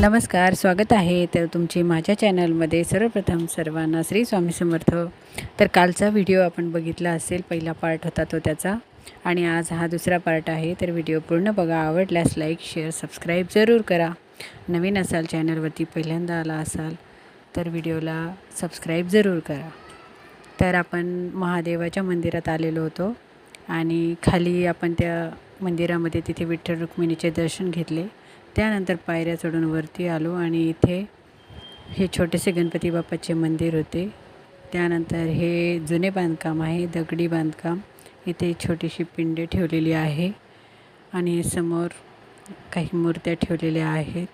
नमस्कार स्वागत आहे तर तुमची माझ्या चॅनलमध्ये सर्वप्रथम सर्वांना श्री स्वामी समर्थ. तर कालचा व्हिडिओ आपण बघितला असेल पहिला पार्ट होता तो त्याचा. आणि आज हा दुसरा पार्ट आहे तर व्हिडिओ पूर्ण बघा आवडल्यास लाईक शेअर सबस्क्राईब जरूर करा. नवीन असाल चॅनलवरती पहिल्यांदा आला असाल तर व्हिडिओला सबस्क्राईब जरूर करा. तर आपण महादेवाच्या मंदिरात आलेलो होतो आणि खाली आपण त्या मंदिरामध्ये तिथे विठ्ठल रुक्मिणीचे दर्शन घेतले. त्यानंतर पायऱ्या चढून वरती आलो आणि इथे हे छोटेसे गणपती बाप्पाचे मंदिर होते. त्यानंतर हे जुने बांधकाम आहे दगडी बांधकाम. इथे छोटीशी पिंडे ठेवलेली आहे आणि समोर काही मूर्त्या ठेवलेल्या आहेत.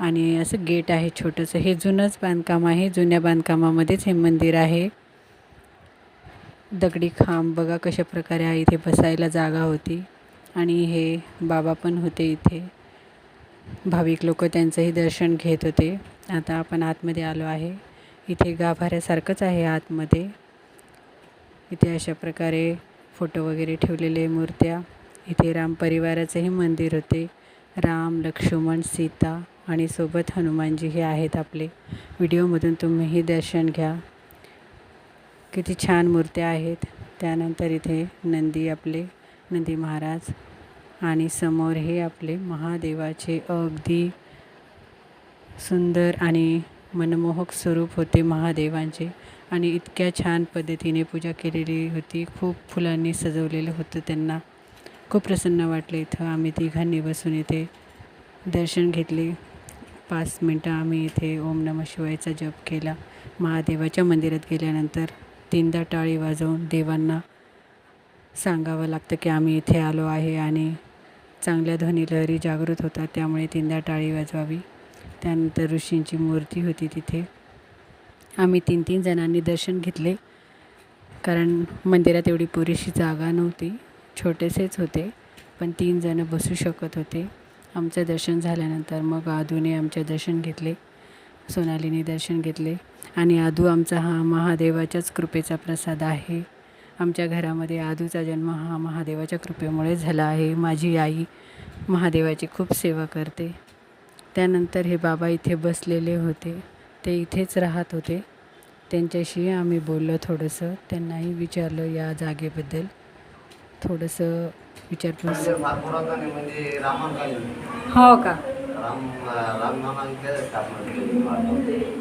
आणि असं गेट आहे छोटंसं. हे जुनंच बांधकाम आहे. जुन्या बांधकामामध्येच हे मंदिर आहे. दगडी खांब बघा कशा प्रकारे आहे. इथे बसायला जागा होती. आणि हे बाबा पण होते इथे. भाविक लोक त्यांचंही दर्शन घेत होते. आता आपण आतमध्ये आलो आहे. इथे गाभाऱ्यासारखंच आहे आतमध्ये. इथे अशा प्रकारे फोटो वगैरे ठेवलेले मूर्त्या. इथे राम परिवाराचंही मंदिर होते. राम लक्ष्मण सीता आणि सोबत हनुमानजी हे आहेत आपले. व्हिडिओमधून तुम्हीही दर्शन घ्या. किती छान मूर्त्या आहेत. त्यानंतर इथे नंदी आपले. नंदी महाराज. आणि समोर हे आपले महादेवाचे अगदी सुंदर आणि मनमोहक स्वरूप होते महादेवांचे. आणि इतक्या छान पद्धतीने पूजा केलेली होती. खूप फुलांनी सजवलेलं होतं त्यांना. खूप प्रसन्न वाटलं इथं. आम्ही तिघांनी बसून इथे दर्शन घेतले. पाच मिनटं आम्ही इथे ओम नम शिवायचा जप केला. महादेवाच्या मंदिरात गेल्यानंतर तीनदा टाळी वाजवून देवांना सांगावं लागतं की आम्ही इथे आलो आहे आणि चांगल्या ध्वनी लहरी जागृत होतात त्यामुळे तीनदा टाळी वाजवावी. त्यानंतर ऋषींची मूर्ती होती तिथे. आम्ही तीन तीन जणांनी दर्शन घेतले कारण मंदिरात एवढी पुरेशी जागा नव्हती. छोटेसेच होते पण तीन जणं बसू शकत होते. आमचं दर्शन झाल्यानंतर मग आदूने आमचे दर्शन घेतले सोनालीने दर्शन घेतले. आणि आदू आमचा हा महादेवाच्याच कृपेचा प्रसाद आहे. आमच्या घरामध्ये आदूचा जन्म हा महादेवाच्या कृपेमुळे झाला आहे. माझी आई महादेवाची खूप सेवा करते. त्यानंतर हे बाबा इथे बसलेले होते. ते इथेच राहत होते. त्यांच्याशी आम्ही बोललो थोडंसं. त्यांनाही विचारलं या जागेबद्दल. थोडंसं विचारपूस. म्हणजे रामांकालीन हो का.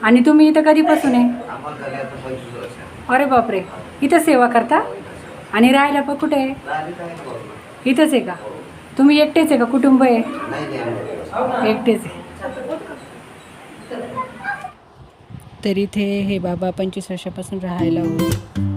आणि तुम्ही इथं कधीपासून आहे? अरे बापरे. इथं सेवा करता? आणि राहायला पण कुठे? आहे इथंच आहे का? तुम्ही एकटेच आहे का? कुटुंब आहे? एकटेच आहे. तर इथे हे बाबा पंचवीस वर्षापासून राहायला होते.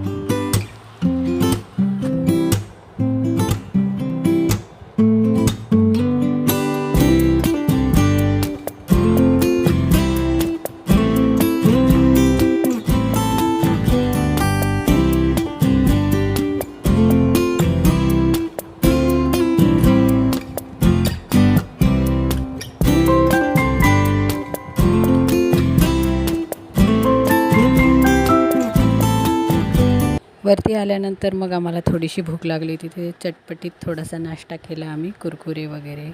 वरती आल्यानंतर मग आम्हाला थोडीशी भूक लागली तिथे चटपटीत थोडासा नाश्ता केला आम्ही. कुरकुरे वगैरे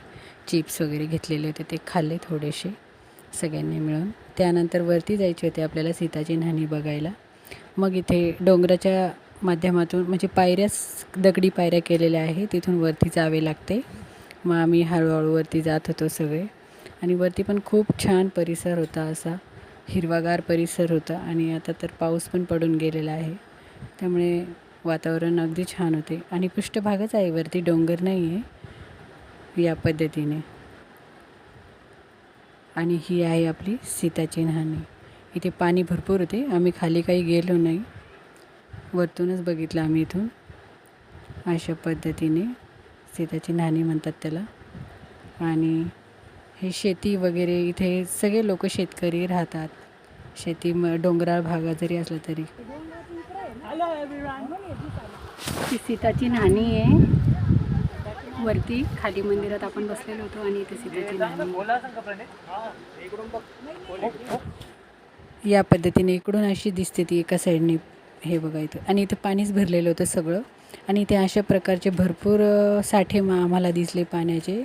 चिप्स वगैरे घेतलेले होते. ते खाल्ले थोडेसे सगळ्यांनी मिळून. त्यानंतर वरती जायचे होते आपल्याला सीताची न्हाणी बघायला. मग इथे डोंगराच्या माध्यमातून म्हणजे पायऱ्याच दगडी पायऱ्या केलेल्या आहे तिथून वरती जावे लागते. मग आम्ही हळूहळू वरती जात होतो सगळे. आणि वरती पण खूप छान परिसर होता असा. हिरवागार परिसर होता. आणि आता तर पाऊस पण पडून गेलेला आहे. त्यामुळे वातावरण अगदी छान होते. आणि पृष्ठभागच आहे वरती डोंगर नाही आहे या पद्धतीने. आणि ही आहे आपली सीताची न्हाणी. इथे पाणी भरपूर होते. आम्ही खाली काही गेलो नाही. वरतूनच बघितलं आम्ही इथून. अशा पद्धतीने सीताची न्हाणी म्हणतात त्याला. आणि हे शेती वगैरे इथे सगळे लोक शेतकरी राहतात. शेती म डोंगराळ भागात जरी असला तरी. ही सीताची न्हाणी आहे. वरती खाली मंदिरात आपण बसलेलो होतो आणि इथे सीताची नाणी या पद्धतीने इकडून अशी दिसते ती एका साईडने हे बघा इथं. आणि इथं पाणीच भरलेलं होतं सगळं. आणि इथे अशा प्रकारचे भरपूर साठे मा आम्हाला दिसले पाण्याचे.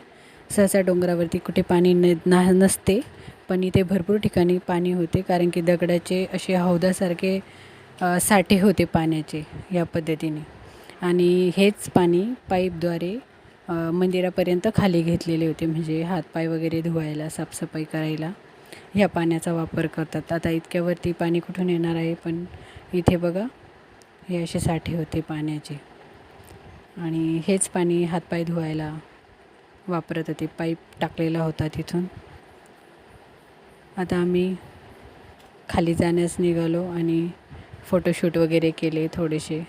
सहसा डोंगरावरती कुठे पाणी न ना नसते. पण इथे भरपूर ठिकाणी पाणी होते कारण की दगडाचे असे हौदासारखे साठे होते पाण्याचे या पद्धतीने. आणि हेच पाणी पाईपद्वारे मंदिरापर्यंत खाली घेतलेले होते. म्हणजे हातपाय वगैरे धुवायला साफसफाई करायला ह्या पाण्याचा वापर करतात. आता इतक्यावरती पाणी कुठून येणार आहे? पण इथे बघा हे असे साठे होते पाण्याचे. आणि हेच पाणी हातपाय धुवायला वापरत होते. पाईप टाकलेला होता तिथून. आता आम्ही खाली जाण्यास निघालो आणि फोटोशूट वगैरे केले थोडेसे.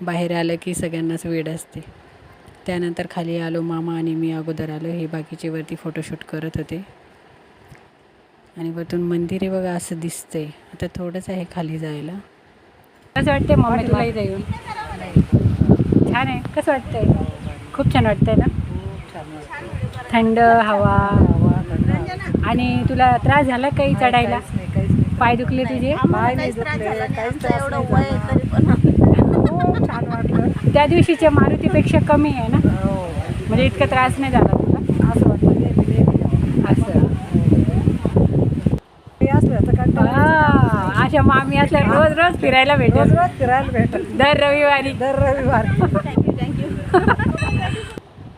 बाहेर आलं की सगळ्यांनाच वेळ असते. त्यानंतर खाली आलो मामा आणि मी अगोदर आलो. हे बाकीचे वरती फोटोशूट करत होते. आणि वरतून मंदिर आहे बघा असं दिसतंय. आता थोडंच आहे खाली जायला. कसं वाटतंय मम्मी तुला? इथे येऊन छान आहे. कसं वाटतंय? खूप छान वाटतंय ना? थंड हवा. आणि तुला त्रास झाला काही चढायला? पाय दुखले तुझे? छान वाटलं. त्या दिवशीच्या मारुतीपेक्षा कमी आहे ना? म्हणजे इतका त्रास नाही झाला तुला? असं वाटतं असं. हा, अशा मामी असल्या रोज रोज फिरायला भेटेल. फिरायला भेटत दर रविवारी. दर रविवार.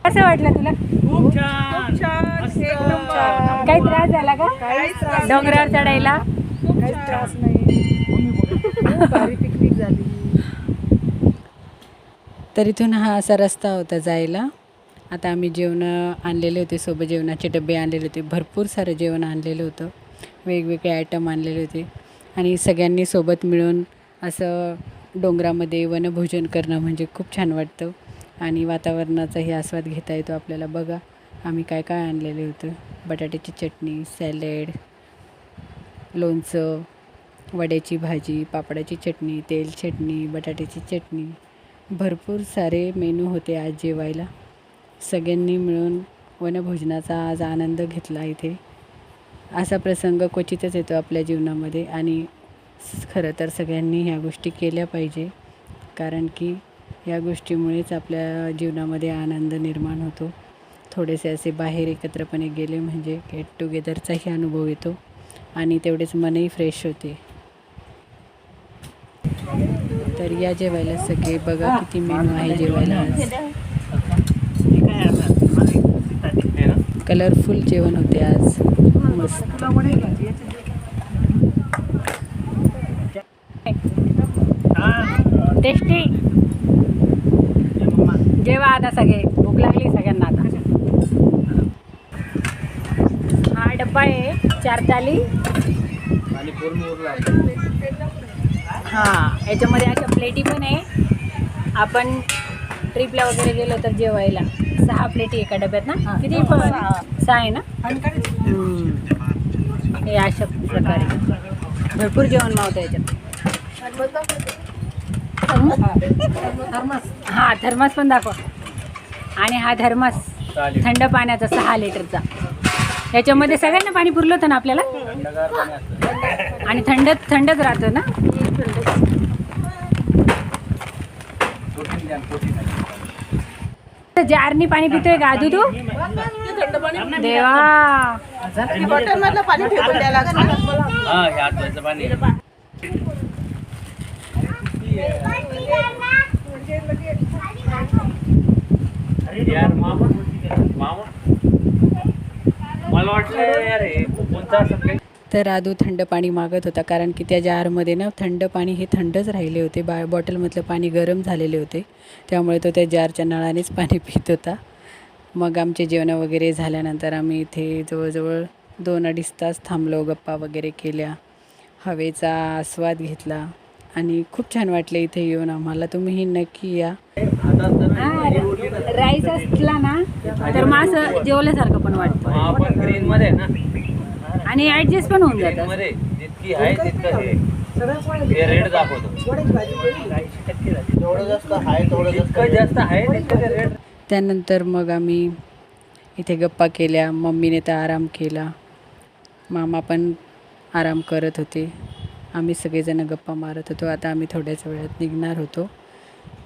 कसं वाटलं तुला? खूप छान. काही त्रास झाला का? डोंगरावर चढायला? काहीच त्रास नाही. खूप भारी पिकनिक झाली. तर इथून हा असा रस्ता होता जायला. आता आम्ही जेवण आणलेले होते सोबत जेवणाचे डबे आणलेले होते. भरपूर सारं जेवण आणलेलं होतं. वेगवेगळे आयटम आणलेले होते. आणि सगळ्यांनी सोबत मिळून असं डोंगरामध्ये वनभोजन करणं म्हणजे खूप छान वाटतं. आणि वातावरणाचाही आस्वाद घेता येतो आपल्याला. बघा आम्ही काय काय आणलेले होतं. बटाट्याची चटणी सॅलेड लोणचं वड्याची भाजी पापडाची चटणी तेल चटणी बटाट्याची चटणी. भरपूर सारे मेनू होते आज जेवायला. सगळ्यांनी मिळून वनभोजनाचा आज आनंद घेतला इथे. असा प्रसंग क्वचितच येतो आपल्या जीवनामध्ये आणि खरं तर सगळ्यांनी ह्या गोष्टी केल्या पाहिजे. कारण की या गोष्टीमुळेच आपल्या जीवनामध्ये आनंद निर्माण होतो. थोडेसे असे बाहेर एकत्रपणे गेले म्हणजे गेट टुगेदरचाही अनुभव येतो. आणि तेवढेच मनही फ्रेश होते. तर या जेवायला सगळे बघा किती मेनू आहे जेवायला. कलरफुल जेवण होते आज. मस्त. टेस्टी जेवा आता सगळे. भूक लागली सगळ्यांना आता. हा डब्बा आहे. चार आहे. हां याच्यामध्ये अशा प्लेटी पण आहे. आपण ट्रिपला वगैरे गेलो तर जेवायला. सहा प्लेटी एका डब्यात ना? किती पण. सहा. आहे ना. हे अशा प्रकारे. भरपूर जेवण मावतं याच्यात. हा थर्मास. पण दाखवा. आणि हा थर्मास थंड पाण्याचा सहा लिटरचा. याच्यामध्ये सगळ्यांना पाणी पुरलं होतं ना आपल्याला? आणि थंड थंडच राहतं ना? तर जारनी पाणी पितोय का आदू तू देवा पाणी फेकून द्यायला लागलं हा हे आतल्याचं पाणी यार मामा मामा मला वाटलं यार हे कोणता असं काही? तर आदू थंड पाणी मागत होता कारण की त्या जारमध्ये ना थंड पाणी हे थंडच राहिले होते. बा बॉटलमधलं पाणी गरम झालेले होते. त्यामुळे तो त्या जारच्या नळानेच पाणी पित होता. मग आमचे जेवण वगैरे झाल्यानंतर आम्ही इथे जवळजवळ दोन अडीच तास थांबलो गप्पा वगैरे केल्या. हवेचा आस्वाद घेतला. आणि खूप छान वाटले इथे येऊन आम्हाला. तुम्हीही नक्की या. हा राईस असला ना तर मग असं जेवल्यासारखं पण वाटतं. पण ग्रीन मध्ये ना. आणि ऍडजस्ट पण होऊन ग्रीन जातं दाखवतो. त्यानंतर मग आम्ही इथे गप्पा केल्या. मम्मीने तर आराम केला. मामा पण आराम करत होते. आम्ही सगळेजण गप्पा मारत होतो. आता आम्ही थोड्याच वेळात निघणार होतो.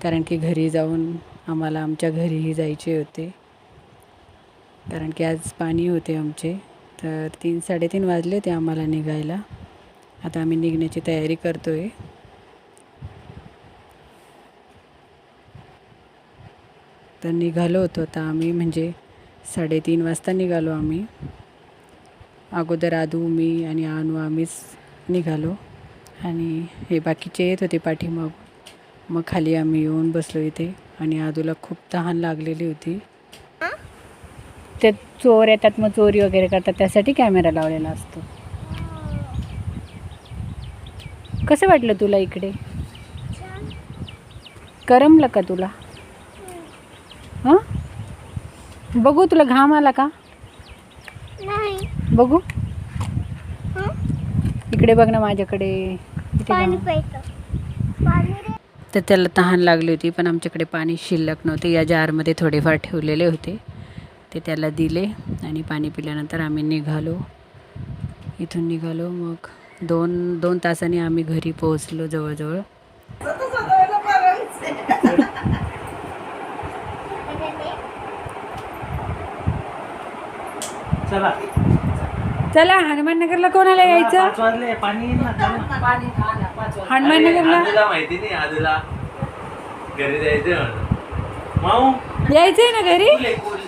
कारण की घरी जाऊन आम्हाला आमच्या घरीही जायचे होते. कारण की आज पाणी होते आमचे. तर तीन साडेतीन वाजले ते आम्हाला निघायला. आता आम्ही निघण्याची तयारी करतो आहे तर निघालो होतो आता आम्ही म्हणजे साडेतीन वाजता निघालो आम्ही. अगोदर आदू मी आणि आणू आम्हीच निघालो. आणि हे बाकीचे येत होते पाठीमाग मग खाली आम्ही येऊन बसलो इथे आणि आदूला खूप तहान लागलेली होती. ते चोर येतात मग चोरी वगैरे करतात त्यासाठी कॅमेरा लावलेला असतो. कसं वाटलं तुला इकडे? करमलं का तुला? हां? बघू तुला घाम आला का? बघू. इकडे बघ ना माझ्याकडे. इथे. तर त्याला तहान लागली होती पण आमच्याकडे पाणी शिल्लक नव्हते. या जारमध्ये थोडेफार ठेवलेले होते. ते त्याला दिले आणि पाणी पिल्यानंतर आम्ही निघालो. इथून निघालो. मग दोन दोन तासांनी आम्ही घरी पोहोचलो जवळजवळ. चला. चला हनुमाननगरला कोणाला यायचं? पाच वाजले पाणी येईल ना चला. हनुमाननगरला? आजूला माहिती नाही आजूला. घरी जायचं म्हणून. माऊ? यायचंय ना घरी? पूल आहे पूल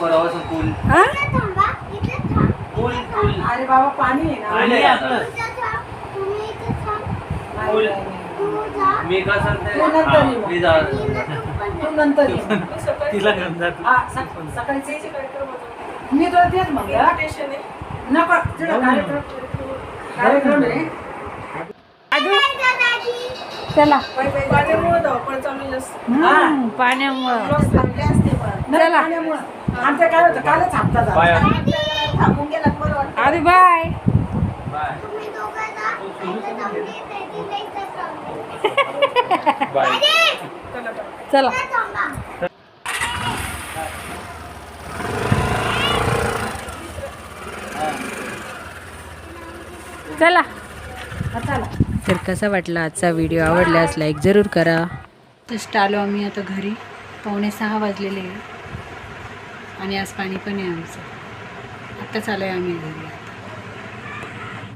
परवापासून पूल हा? पूल पूल अरे बाबा पाणी आहे ना. आहे मी तू नंतर ये मग. मी जा तू नंतर ये. तिला घेऊन जातो हा, सक- सकाळी मी तुला तेच म्हणलं नको तिकडे कार्यक्रम कार्यक्रम आहे. चला. पाण्यामुळे धावपळ चालू जास्त हम्म, पाण्यामुळं. नाही, पाण्यामुळं. आमचं काय होतं कालच हप्ता बाय. झाला थांबून गेला बरं वाटतं. अरे बाय. बाय. चला. चला. तर कसा वाटला आजचा व्हिडिओ आवडल्यास लाईक जरूर करा. जस्ट आलो आम्ही आता घरी. पावणे सहा वाजलेले आहे. आणि आज पाणी पण आहे आमचं. आत्ताच आलो आहे आम्ही घरी.